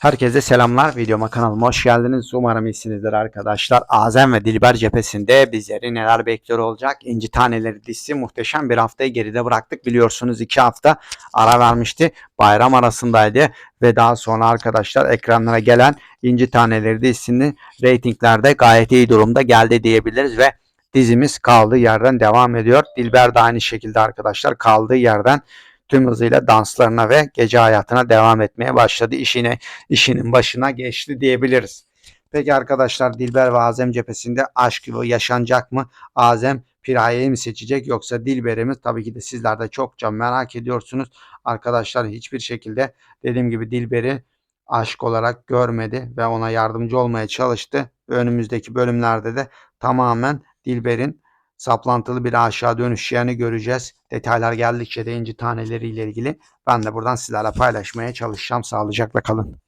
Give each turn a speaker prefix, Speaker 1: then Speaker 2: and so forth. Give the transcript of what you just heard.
Speaker 1: Herkese selamlar. Videoma kanalıma hoş geldiniz. Umarım iyisinizdir arkadaşlar. Azem ve Dilber cephesinde bizleri neler bekliyor olacak? İnci Taneleri dizisi muhteşem bir haftayı geride bıraktık. Biliyorsunuz iki hafta ara vermişti. Bayram arasındaydı ve daha sonra arkadaşlar ekranlara gelen İnci Taneleri dizisinin reytinglerde gayet iyi durumda geldi diyebiliriz ve dizimiz kaldığı yerden devam ediyor. Dilber de aynı şekilde arkadaşlar kaldığı yerden tüm hızıyla danslarına ve gece hayatına devam etmeye başladı. İşine işinin başına geçti diyebiliriz. Peki arkadaşlar Dilber ve Azem cephesinde aşk yolu yaşanacak mı? Azem Piraye'yi mi seçecek yoksa Dilber'i mi? Tabii ki de sizler de çokça merak ediyorsunuz. Arkadaşlar hiçbir şekilde dediğim gibi Dilber'i aşk olarak görmedi ve ona yardımcı olmaya çalıştı. Önümüzdeki bölümlerde de tamamen Dilber'in saplantılı bir aşağı dönüşeceğini göreceğiz. Detaylar geldikçe de inci taneleriyle ilgili ben de buradan sizlerle paylaşmaya çalışacağım. Sağlıcakla kalın.